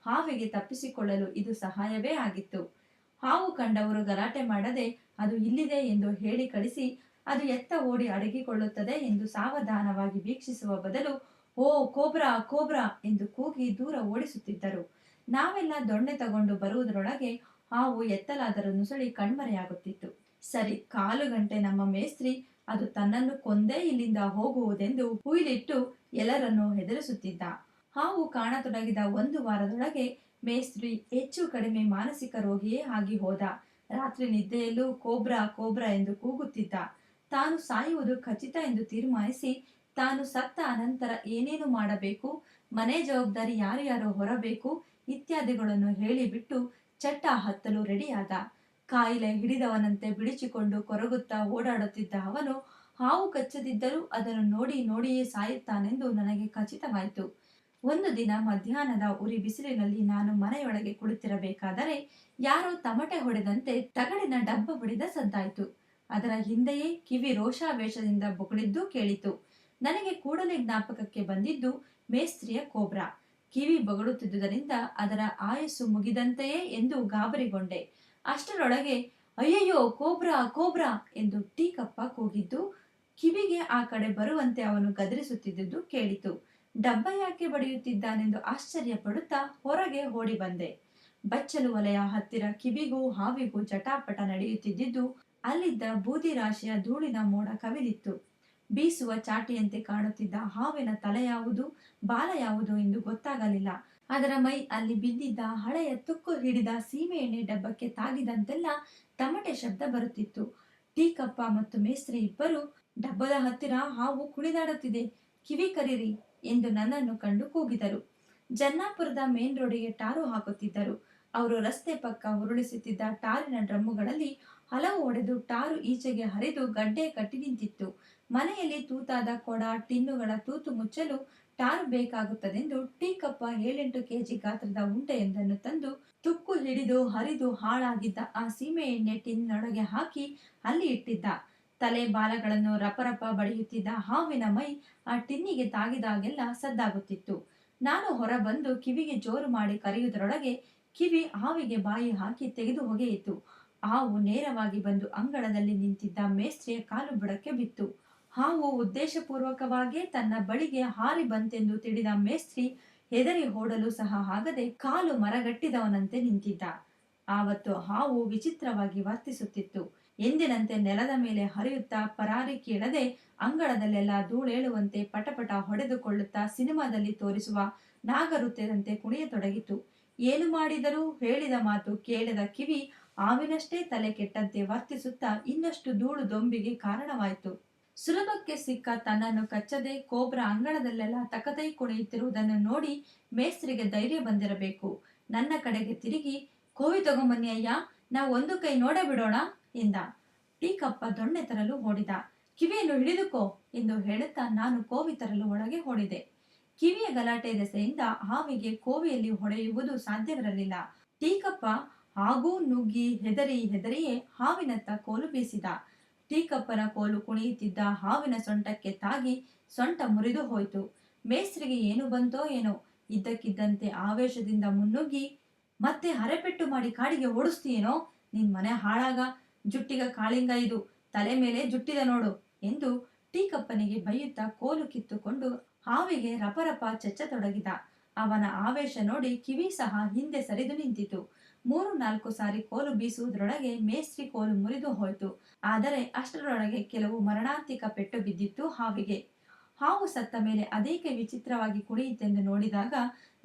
Speaker 1: ಹಾವಿಗೆ ತಪ್ಪಿಸಿಕೊಳ್ಳಲು ಇದು ಸಹಾಯವೇ ಆಗಿತ್ತು. ಹಾವು ಕಂಡವರು ಗಲಾಟೆ ಮಾಡದೆ ಅದು ಇಲ್ಲಿದೆ ಎಂದು ಹೇಳಿ ಕಳಿಸಿ, ಅದು ಎತ್ತ ಓಡಿ ಅಡಗಿಕೊಳ್ಳುತ್ತದೆ ಎಂದು ಸಾವಧಾನವಾಗಿ ವೀಕ್ಷಿಸುವ ಬದಲು, ಓ ಕೋಬ್ರಾ ಕೋಬ್ರಾ ಎಂದು ಕೂಗಿ ದೂರ ಓಡಿಸುತ್ತಿದ್ದರು. ನಾವೆಲ್ಲ ದೊಣ್ಣೆ ತಗೊಂಡು ಬರುವುದರೊಳಗೆ ಹಾವು ಎತ್ತಲಾದರೂ ನುಸುಳಿ ಕಣ್ಮರೆಯಾಗುತ್ತಿತ್ತು. ಸರಿ, ಕಾಲು ಗಂಟೆ ನಮ್ಮ ಮೇಸ್ತ್ರಿ, ಅದು ತನ್ನನ್ನು ಕೊಂದೇ ಇಲ್ಲಿಂದ ಹೋಗುವುದೆಂದು ಹುಯಿಲಿಟ್ಟು ಎಲ್ಲರನ್ನೂ ಹೆದರಿಸುತ್ತಿದ್ದ. ಹಾವು ಕಾಣತೊಡಗಿದ ಒಂದು ವಾರದೊಳಗೆ ಮೇಸ್ತ್ರಿ ಹೆಚ್ಚು ಕಡಿಮೆ ಮಾನಸಿಕ ರೋಗಿಯೇ ಆಗಿ ಹೋದ. ರಾತ್ರಿ ನಿದ್ದೆಯಲ್ಲೂ ಕೋಬ್ರಾ ಕೋಬ್ರಾ ಎಂದು ಕೂಗುತ್ತಿದ್ದ. ತಾನು ಸಾಯುವುದು ಖಚಿತ ಎಂದು ತೀರ್ಮಾನಿಸಿ, ತಾನು ಸತ್ತ ಅನಂತರ ಏನೇನು ಮಾಡಬೇಕು, ಮನೆ ಜವಾಬ್ದಾರಿ ಯಾರು ಯಾರು ಹೊರಬೇಕು ಇತ್ಯಾದಿಗಳನ್ನು ಹೇಳಿಬಿಟ್ಟು ಚಟ್ಟ ಹತ್ತಲು ರೆಡಿಯಾದ. ಕಾಯಿಲೆ ಹಿಡಿದವನಂತೆ ಬಿಡಿಸಿಕೊಂಡು ಕೊರಗುತ್ತಾ ಓಡಾಡುತ್ತಿದ್ದ ಅವನು ಹಾವು ಕಚ್ಚದಿದ್ದರೂ ಅದನ್ನು ನೋಡಿ ನೋಡಿಯೇ ಸಾಯುತ್ತಾನೆಂದು ನನಗೆ ಖಚಿತವಾಯಿತು. ಒಂದು ದಿನ ಮಧ್ಯಾಹ್ನದ ಉರಿ ಬಿಸಿಲಿನಲ್ಲಿ ನಾನು ಮನೆಯೊಳಗೆ ಕುಳಿತಿರಬೇಕಾದರೆ ಯಾರೋ ತಮಟೆ ಹೊಡೆದಂತೆ ತಗಡಿನ ಡಬ್ಬ ಬಡಿದ ಸದ್ದಾಯಿತು ಅದರ ಹಿಂದೆಯೇ ಕಿವಿ ರೋಷಾವೇಶದಿಂದ ಬೊಗಳಿದ್ದು ಕೇಳಿತು. ನನಗೆ ಕೂಡಲೇ ಜ್ಞಾಪಕಕ್ಕೆ ಬಂದಿದ್ದು ಮೇಸ್ತ್ರಿಯ ಕೋಬ್ರಾ. ಕಿವಿ ಬೊಗಳುತ್ತಿದ್ದುದರಿಂದ ಅದರ ಆಯಸ್ಸು ಮುಗಿದಂತೆಯೇ ಎಂದು ಗಾಬರಿಗೊಂಡೆ. ಅಷ್ಟರೊಳಗೆ, ಅಯ್ಯಯ್ಯೋ, ಕೋಬ್ರಾ ಕೋಬ್ರಾ ಎಂದು ಟೀಕಪ್ಪ ಕೂಗಿದ್ದು, ಕಿವಿಗೆ ಆ ಕಡೆ ಬರುವಂತೆ ಅವನು ಗದರಿಸುತ್ತಿದ್ದುದು ಕೇಳಿತು. ಡಬ್ಬ ಯಾಕೆ ಬಡಿಯುತ್ತಿದ್ದಾನೆಂದು ಆಶ್ಚರ್ಯ ಪಡುತ್ತಾ ಹೊರಗೆ ಓಡಿ ಬಂದೆ. ಬಚ್ಚಲು ವಲಯ ಹತ್ತಿರ ಕಿವಿಗೂ ಹಾವಿಗೂ ಜಟಾಪಟ ನಡೆಯುತ್ತಿದ್ದಿದ್ದು ಅಲ್ಲಿದ್ದ ಬೂದಿ ರಾಶಿಯ ಧೂಳಿನ ಮೋಡ ಕವಿದಿತ್ತು. ಬೀಸುವ ಚಾಟಿಯಂತೆ ಕಾಣುತ್ತಿದ್ದ ಹಾವಿನ ತಲೆ ಯಾವುದು, ಬಾಲ ಯಾವುದು ಎಂದು ಗೊತ್ತಾಗಲಿಲ್ಲ. ಅದರ ಮೈ ಅಲ್ಲಿ ಬಿದ್ದಿದ್ದ ಹಳೆಯ ತುಕ್ಕು ಹಿಡಿದ ಸೀಮೆ ಎಣ್ಣೆ ಡಬ್ಬಕ್ಕೆ ತಾಗಿದಂತೆಲ್ಲ ತಮಟೆ ಶಬ್ದ ಬರುತ್ತಿತ್ತು. ಟೀಕಪ್ಪ ಮತ್ತು ಮೇಸ್ತ್ರಿ ಇಬ್ಬರು ಡಬ್ಬದ ಹತ್ತಿರ ಹಾವು ಕುಣಿದಾಡುತ್ತಿದೆ. ಕಿವಿ ಕರೀರಿ ಎಂದು ನನ್ನನ್ನು ಕಂಡು ಕೂಗಿದರು. ಜನ್ನಾಪುರದ ಮೇನ್ ರೋಡಿಗೆ ಟಾರು ಹಾಕುತ್ತಿದ್ದರು. ಅವರು ರಸ್ತೆ ಪಕ್ಕ ಉರುಳಿಸುತ್ತಿದ್ದ ಟಾರಿನ ಡ್ರಮ್ಮುಗಳಲ್ಲಿ ಹಲವು ಒಡೆದು ಟಾರು ಈಚೆಗೆ ಹರಿದು ಗಡ್ಡೆ ಕಟ್ಟಿ ನಿಂತಿತ್ತು. ಮನೆಯಲ್ಲಿ ತೂತಾದ ಕೊಡ, ಟಿನ್ನುಗಳ ತೂತು ಮುಚ್ಚಲು ಟಾರು ಬೇಕಾಗುತ್ತದೆಂದು ಟೀಕಪ್ಪ ಏಳೆಂಟು ಕೆಜಿ ಗಾತ್ರದ ಉಂಡೆಯೊಂದನ್ನು ತಂದು ತುಕ್ಕು ಹಿಡಿದು ಹರಿದು ಹಾಳಾಗಿದ್ದ ಆ ಸೀಮೆ ಎಣ್ಣೆ ಟಿನ್ನೊಳಗೆ ಹಾಕಿ ಅಲ್ಲಿ ಇಟ್ಟಿದ್ದ. ತಲೆ ಬಾಲಗಳನ್ನು ರಪರಪ ಬಡಿಯುತ್ತಿದ್ದ ಹಾವಿನ ಮೈ ಆ ಟಿನ್ನಿಗೆ ತಾಗಿದಾಗೆಲ್ಲ ಸದ್ದಾಗುತ್ತಿತ್ತು. ನಾನು ಹೊರಬಂದು ಕಿವಿಗೆ ಜೋರು ಮಾಡಿ ಕರೆಯುವುದರೊಳಗೆ ಕಿವಿ ಹಾವಿಗೆ ಬಾಯಿ ಹಾಕಿ ತೆಗೆದು ಹೊಗೆಯಿತು ಹಾವು ನೇರವಾಗಿ ಬಂದು ಅಂಗಳದಲ್ಲಿ ನಿಂತಿದ್ದ ಮೇಸ್ತ್ರಿಯ ಕಾಲು ಬುಡಕ್ಕೆ ಬಿತ್ತು. ಹಾವು ಉದ್ದೇಶಪೂರ್ವಕವಾಗಿ ತನ್ನ ಬಳಿಗೆ ಹಾರಿ ಬಂತೆಂದು ತಿಳಿದ ಮೇಸ್ತ್ರಿ ಹೆದರಿ ಓಡಲು ಸಹ ಆಗದೆ ಕಾಲು ಮರಗಟ್ಟಿದವನಂತೆ ನಿಂತಿದ್ದ. ಆವತ್ತು ಹಾವು ವಿಚಿತ್ರವಾಗಿ ವರ್ತಿಸುತ್ತಿತ್ತು. ಎಂದಿನಂತೆ ನೆಲದ ಮೇಲೆ ಹರಿಯುತ್ತಾ ಪರಾರಿ ಕೇಳದೆ ಅಂಗಳದಲ್ಲೆಲ್ಲ ಧೂಳೇಳುವಂತೆ ಪಟಪಟ ಹೊಡೆದುಕೊಳ್ಳುತ್ತಾ ಸಿನಿಮಾದಲ್ಲಿ ತೋರಿಸುವ ನಾಗರುತ್ಯದಂತೆ ಕುಣಿಯತೊಡಗಿತು. ಏನು ಮಾಡಿದರೂ ಹೇಳಿದ ಮಾತು ಕೇಳದ ಕಿವಿ ಆವಿನಷ್ಟೇ ತಲೆ ಕೆಟ್ಟಂತೆ ವರ್ತಿಸುತ್ತಾ ಇನ್ನಷ್ಟು ಧೂಳು ದೊಂಬಿಗೆ ಕಾರಣವಾಯಿತು. ಸುಲಭಕ್ಕೆ ಸಿಕ್ಕ ತನ್ನನ್ನು ಕಚ್ಚದೆ ಕೋಬ್ರ ಅಂಗಳದಲ್ಲೆಲ್ಲ ತಕತೈ ಕುಣಿಯುತ್ತಿರುವುದನ್ನು ನೋಡಿ ಮೇಸ್ತ್ರಿಗೆ ಧೈರ್ಯ ಬಂದಿರಬೇಕು. ನನ್ನ ಕಡೆಗೆ ತಿರುಗಿ, ಕೋವಿ ತಗೊಂಬನ್ನಿ ಅಯ್ಯ, ನಾವು ಒಂದು ಕೈ ನೋಡ ಬಿಡೋಣ ಎಂದ. ಟೀಕಪ್ಪ ದೊಣ್ಣೆ ತರಲು ಓಡಿದ ಕಿವಿಯನ್ನು ಹಿಡಿದುಕೋ ಎಂದು ಹೇಳುತ್ತಾ ನಾನು ಕೋವಿ ತರಲು ಒಳಗೆ ಓಡಿದೆ ಕಿವಿಯ ಗಲಾಟೆ ದೆಸೆಯಿಂದ ಹಾವಿಗೆ ಕೋವಿಯಲ್ಲಿ ಹೊಡೆಯುವುದು ಸಾಧ್ಯವಿರಲಿಲ್ಲ. ಟೀಕಪ್ಪ ಹಾಗೂ ನುಗ್ಗಿ ಹೆದರಿ ಹೆದರಿಯೇ ಹಾವಿನತ್ತ ಕೋಲು ಬೀಸಿದ. ಟೀಕಪ್ಪನ ಕೋಲು ಕುಣಿಯುತ್ತಿದ್ದ ಹಾವಿನ ಸೊಂಟಕ್ಕೆ ತಾಗಿ ಸೊಂಟ ಮುರಿದು ಹೋಯಿತು. ಮೇಸ್ತ್ರಿಗೆ ಏನು ಬಂತೋ ಏನೋ ಇದ್ದಕ್ಕಿದ್ದಂತೆ ಆವೇಶದಿಂದ ಮುನ್ನುಗ್ಗಿ, ಮತ್ತೆ ಹರೆಪೆಟ್ಟು ಮಾಡಿ ಕಾಡಿಗೆ ಓಡಿಸ್ತೀಯೇನೋ? ನಿನ್ ಮನೆ ಹಾಳಾಗ ಜುಟ್ಟಿಗ ಕಾಳಿಂಗ ಇದು ತಲೆ ಮೇಲೆ ಜುಟ್ಟಿದ ನೋಡು ಎಂದು ಟೀಕಪ್ಪನಿಗೆ ಬೈಯುತ್ತಾ ಕೋಲು ಕಿತ್ತುಕೊಂಡು ಹಾವಿಗೆ ರಪರಪ ಚೆಚ್ಚತೊಡಗಿದ. ಅವನ ಆವೇಶ ನೋಡಿ ಕಿವಿ ಸಹ ಹಿಂದೆ ಸರಿದು ನಿಂತಿತು. ಮೂರು ನಾಲ್ಕು ಸಾರಿ ಕೋಲು ಬೀಸುವುದರೊಳಗೆ ಮೇಸ್ತ್ರಿ ಕೋಲು ಮುರಿದು ಹೋಯಿತು. ಆದರೆ ಅಷ್ಟರೊಳಗೆ ಕೆಲವು ಮರಣಾಂತಿಕ ಪೆಟ್ಟು ಬಿದ್ದಿತ್ತು ಹಾವಿಗೆ. ಹಾವು ಸತ್ತ ಮೇಲೆ ಅದೇಕೆ ವಿಚಿತ್ರವಾಗಿ ಕುಣಿಯಿತೆಂದು ನೋಡಿದಾಗ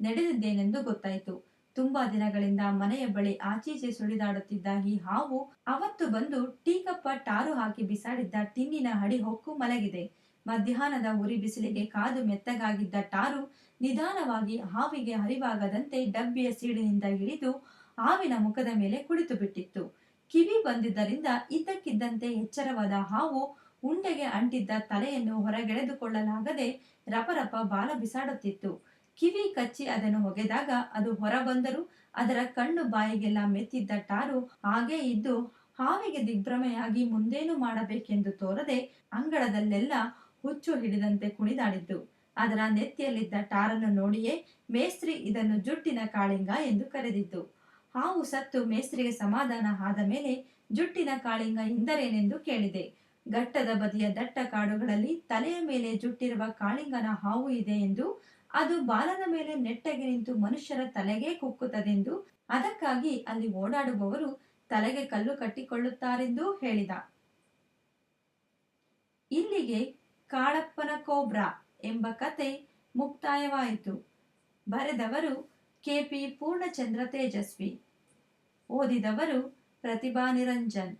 Speaker 1: ನಡೆದಿದ್ದೇನೆಂದು ಗೊತ್ತಾಯಿತು. ತುಂಬಾ ದಿನಗಳಿಂದ ಮನೆಯ ಬಳಿ ಆಚೀಚೆ ಸುಳಿದಾಡುತ್ತಿದ್ದ ಈ ಹಾವು ಅವತ್ತು ಬಂದು ಟೀಕಪ್ಪ ಟಾರು ಹಾಕಿ ಬಿಸಾಡಿದ್ದ ಟಿನ್ನಿನ ಹಡಿ ಹೊಕ್ಕು ಮಲಗಿದೆ. ಮಧ್ಯಾಹ್ನದ ಉರಿ ಬಿಸಿಲಿಗೆ ಕಾದು ಮೆತ್ತಗಾಗಿದ್ದ ಟಾರು ನಿಧಾನವಾಗಿ ಹಾವಿಗೆ ಹರಿವಾಗದಂತೆ ಡಬ್ಬಿಯ ಸೀಳಿನಿಂದ ಇಳಿದು ಹಾವಿನ ಮುಖದ ಮೇಲೆ ಕುಳಿತು ಬಿಟ್ಟಿತ್ತು. ಕಿವಿ ಬಂದಿದ್ದರಿಂದ ಇದ್ದಕ್ಕಿದ್ದಂತೆ ಎಚ್ಚರವಾದ ಹಾವು ಉಂಡೆಗೆ ಅಂಟಿದ್ದ ತಲೆಯನ್ನು ಹೊರಗೆಳೆದುಕೊಳ್ಳಲಾಗದೆ ರಪರಪ ಬಾಲ ಬಿಸಾಡುತ್ತಿತ್ತು. ಕಿವಿ ಕಚ್ಚಿ ಅದನ್ನು ಹೊಗೆದಾಗ ಅದು ಹೊರಬಂದರೂ ಅದರ ಕಣ್ಣು ಬಾಯಿಗೆಲ್ಲ ಮೆತ್ತಿದ್ದ ಟಾರು ಹಾಗೇ ಇದ್ದು ಹಾವಿಗೆ ದಿಗ್ಭ್ರಮೆಯಾಗಿ ಮುಂದೇನು ಮಾಡಬೇಕೆಂದು ತೋರದೆ ಅಂಗಳದಲ್ಲೆಲ್ಲ ಹುಚ್ಚು ಹಿಡಿದಂತೆ ಕುಣಿದಾಡಿದ್ದು. ಅದರ ನೆತ್ತಿಯಲ್ಲಿದ್ದ ಟಾರನ್ನು ನೋಡಿಯೇ ಮೇಸ್ತ್ರಿ ಇದನ್ನು ಜುಟ್ಟಿನ ಕಾಳಿಂಗ ಎಂದು ಕರೆದಿದ್ದು. ಹಾವು ಸತ್ತು ಮೇಸ್ತ್ರಿಗೆ ಸಮಾಧಾನ ಆದ ಮೇಲೆ ಜುಟ್ಟಿನ ಕಾಳಿಂಗ ಎಂದರೇನೆಂದು ಕೇಳಿದೆ. ಘಟ್ಟದ ಬದಿಯ ದಟ್ಟ ಕಾಡುಗಳಲ್ಲಿ ತಲೆಯ ಮೇಲೆ ಜುಟ್ಟಿರುವ ಕಾಳಿಂಗನ ಹಾವು ಇದೆ ಎಂದು ಅದು ಬಾಲದ ಮೇಲೆ ನೆಟ್ಟಗೆ ನಿಂತು ಮನುಷ್ಯರ ತಲೆಗೆ ಕುಕ್ಕುತ್ತದೆಂದು ಅದಕ್ಕಾಗಿ ಅಲ್ಲಿ ಓಡಾಡುವವರು ತಲೆಗೆ ಕಲ್ಲು ಕಟ್ಟಿಕೊಳ್ಳುತ್ತಾರೆಂದೂ ಹೇಳಿದ. ಇಲ್ಲಿಗೆ ಕಾಳಪ್ಪನ ಕೋಬ್ರಾ ಎಂಬ ಕತೆ ಮುಕ್ತಾಯವಾಯಿತು. ಬರೆದವರು ಕೆಪಿ ಪೂರ್ಣಚಂದ್ರ ತೇಜಸ್ವಿ. ಓದಿದವರು ಪ್ರತಿಭಾ ನಿರಂಜನ್.